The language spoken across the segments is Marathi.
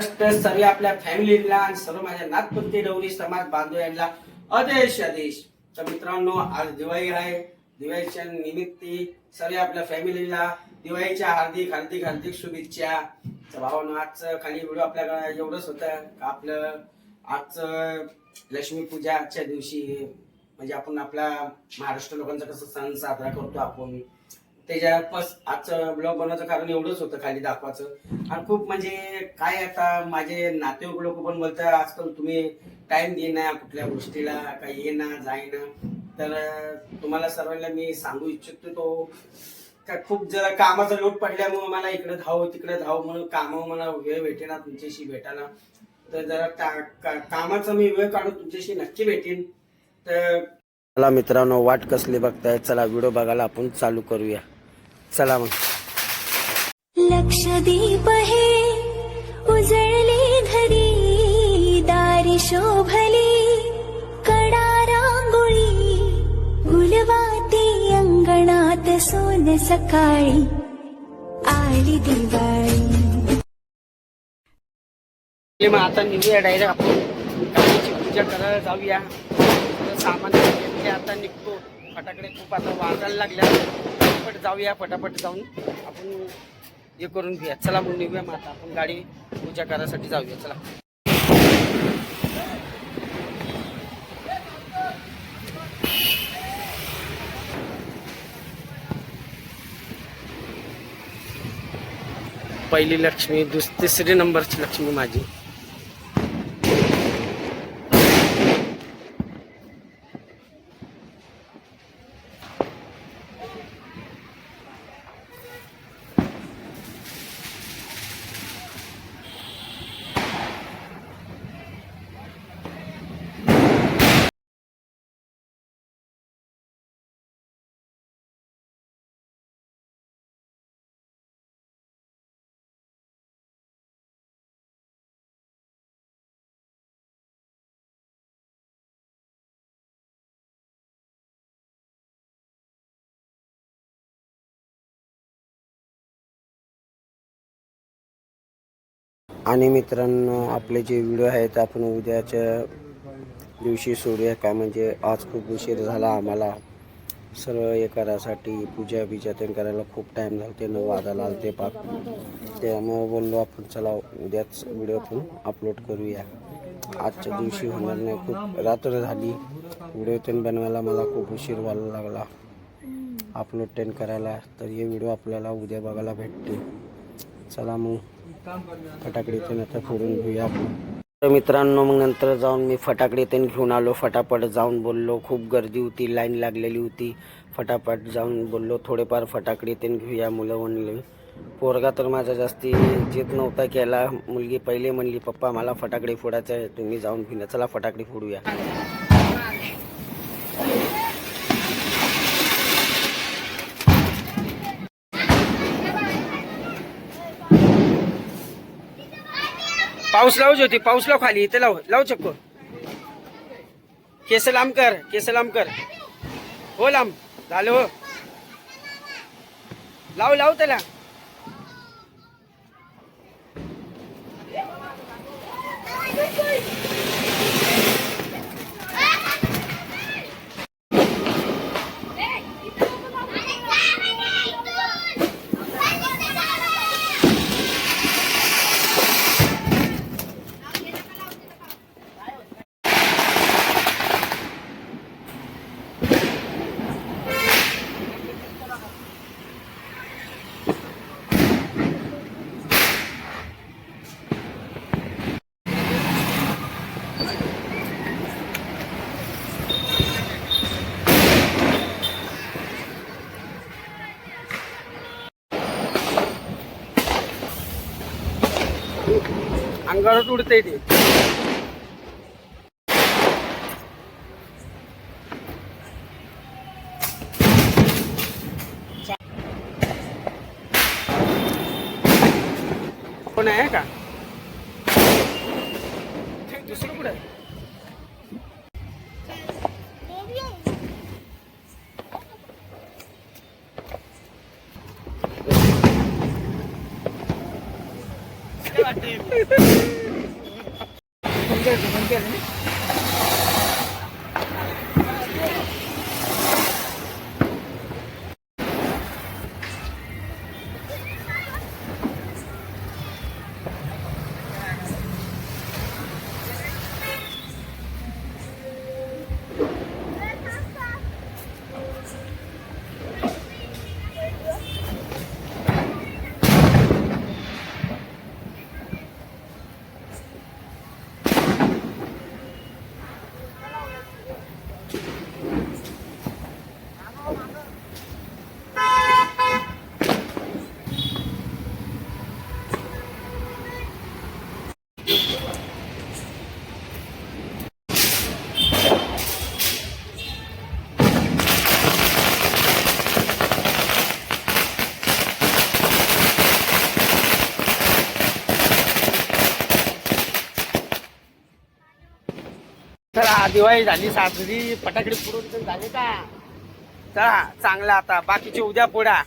सर्व आपल्या फॅमिलीला आणि सर्व माझ्या नाथपंथी डवरी समाज बांधव यांना आदेश आदेश तर मित्रांनो आज दिवाळी आहे. दिवाळीच्या निमित्ती सर्व आपल्या फॅमिलीला दिवाळीच्या हार्दिक हार्दिक हार्दिक शुभेच्छा. तर भावांनो आजचं खाली व्हिडिओ आपल्याकडे एवढंच होतं का आपलं आजचं लक्ष्मी पूजाच्या दिवशी म्हणजे आपण आपला महाराष्ट्र लोकांचा कसं सण साजरा करतो आपण? त्याच्या बस आजचं ब्लॉग बनवायचं कारण एवढंच होतं खाली दाखवायचं. आणि खूप म्हणजे काय आता माझे नातेवाईक लोक पण बोलतात आजकाल तुम्ही टाइम देना कुठल्या गोष्टीला काही येणं जाईना तर तुम्हाला सर्वांना मी सांगू इच्छितो तो का खूप जरा कामाचा लोट पडल्यामुळे मला इकडे धाव तिकडे धाव म्हणून कामावर मला वेळ भेटेना तुमच्याशी भेटायला. तर जरा का- का- कामाचा मी वेळ काढून तुमच्याशी नक्की भेटेन. तर चला मित्रांनो वाट कसली बघताय चला व्हिडिओ बघायला आपण चालू करूया. चला मग लक्षदीप हे उजळले घरी दारी शोभली कडा रांगोळी गुलवाती अंगणात सोन सकाळी आली दिवाळी. मग आता निघूया डायरेक्ट आपण. काळीची पूजा करायला जाऊया. सामान आता निघतो. फटाकडे खूप आता वाजायला लागल्या पटापट जाऊया पटापट जाऊन आपण हे करून घेऊया. चला मग निघूया मग आता. आपण गाडी पूजा करायसाठी जाऊया. चला. पहिली लक्ष्मी दुस तिसरी नंबरची लक्ष्मी माझी. आणि मित्रांनो आपले जे व्हिडिओ आहेत आपण उद्याच्या दिवशी सोडूया. का म्हणजे आज खूप उशीर झाला आम्हाला. सर्व हे करायसाठी पूजा बिजा ते करायला खूप टाईम झाला ते नऊ वाजायला आलं ते पाक. त्यामुळं बोललो आपण चला उद्याच व्हिडिओ पण अपलोड करूया. आजच्या दिवशी होणार नाही. खूप रात्र झाली. व्हिडिओ तेन बनवायला मला खूप उशीर व्हायला लागला. अपलोड टेन करायला. तर हे व्हिडिओ आपल्याला उद्या बघायला भेटते चला मग. फटाकडे ते आता फोडून घेऊया आपण. तर मित्रांनो मग नंतर जाऊन मी फटाकडे ते घेऊन आलो. फटाफट जाऊन बोललो. खूप गर्दी होती लाईन लागलेली होती. फटाफट जाऊन बोललो. थोडेफार फटाकडे ते घेऊया मुलं म्हणले. पोरगा तर माझा जास्ती जीत नव्हता केला. मुलगी पहिले म्हणली पप्पा मला फटाकडे फोडायचं आहे तुम्ही जाऊन घेऊन चला फटाकडे फोडूया. पाऊस लाव होती पाऊस लाव खाली इथे लाव लाव चक्को. केस लांब कर केस लांब कर. हो लांब झालं हो. लाव लाव त्याला. अंगावर उडते ते. कोण आहे का? 던져야지, 던져야지. चला दिवाळी झाली साजरी फटाकडे पुरून झाले का? चला चांगला आता बाकीचे उद्या पुढा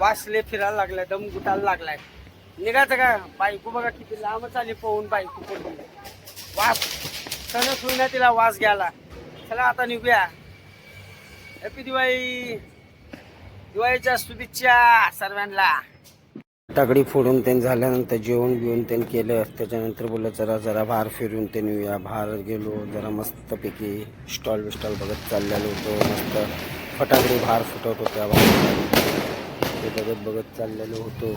वासले फिरायला लागलाय दम गुटायला लागलाय. निघायचं का? बायको बघा किती लांबच आली पोहून बायको पडून वास सणच होईना तिला वास घ्यायला. चला आता निघूया. हॅपी दिवाळी. दिवाळीच्या शुभेच्छा सर्वांना. तगडी फोडून त्यांनी झाल्यानंतर जेवण बिवून त्यांनी केलं. त्याच्यानंतर बोललं जरा जरा बाहेर फिरून ते येऊया बाहेर गेलो. जरा मस्तपैकी स्टॉल बिस्टॉल बघत चाललेलो होतो. मस्त फटाकडे बाहेर फुटत होत्या ते बघत बघत चाललेलो होतो.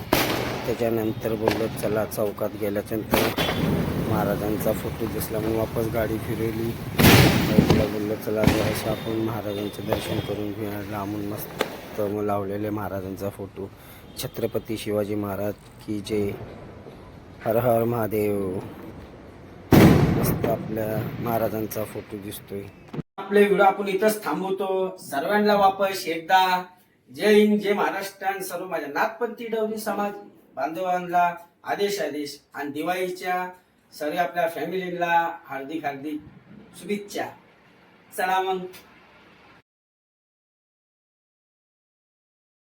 त्याच्यानंतर बोललो चला चौकात गेल्याच्यानंतर महाराजांचा फोटो दिसला. म्हणून वापस गाडी फिरवली. बोललं बोललो चला जरासं आपण महाराजांचं दर्शन करून घेऊया. लांबून मस्त मग लावलेले महाराजांचा फोटो. छत्रपती शिवाजी महाराज की जय हर हर महादेव. मस्त आपल्या महाराजांचा फोटो दिसतोय. आपले व्हिडिओ आपण इथंच थांबवतो. सर्वांना वापस एकदा जय हिंद जय महाराष्ट्र सर्व माझ्या नागपंथी डवली समाज बांधवांना आदेश आदेश आणि दिवाळीच्या सर्व आपल्या फॅमिलीला हार्दिक हार्दिक शुभेच्छा. चला मग.